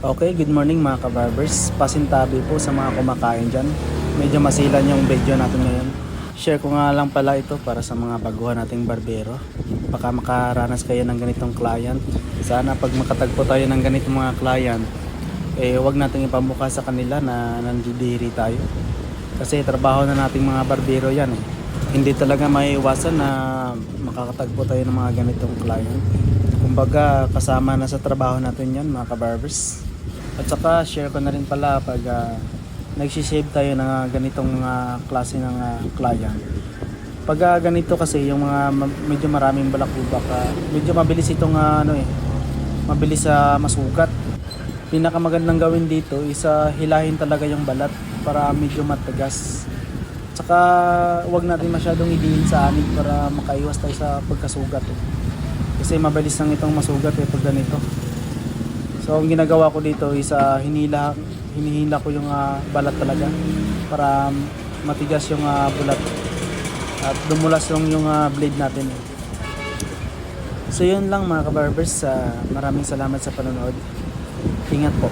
Okay, good morning mga kabarbers. Pasintabi po sa mga kumakain dyan. Medyo masilan yung video natin ngayon. Share ko nga lang pala ito para sa mga baguhan nating barbero. Baka makaranas kayo ng ganitong client. Sana pag makatagpo tayo ng ganitong mga client, eh wag nating ipamukha sa kanila na nandidiri tayo. Kasi trabaho na nating mga barbero yan eh. Hindi talaga maiiwasan na makakatagpo tayo ng mga ganitong client. Kumbaga kasama na sa trabaho natin yan mga kabarbers. At saka share ko na rin pala pag uh, nagsisave tayo ng ah, ganitong mga klase ng ah, client. Pag ah, ganito kasi yung mga medyo maraming balakubak, ah, medyo mabilis itong ah, ano eh, mabilis sa masugat. Pinakamagandang gawin dito is ah, hilahin talaga yung balat para medyo matagas. Tsaka wag natin masyadong idiin sa anig para makaiwas tayo sa pagkasugat. Eh. Kasi mabilis lang itong masugat eh pag ganito. So ang ginagawa ko dito is ah, hinila hinihila ko yung ah, balat talaga para matigas yung ah, bulat at dumulas yung yung ah, blade natin. So yun lang mga kabarbers, Ah, maraming salamat sa panonood. Ingat po.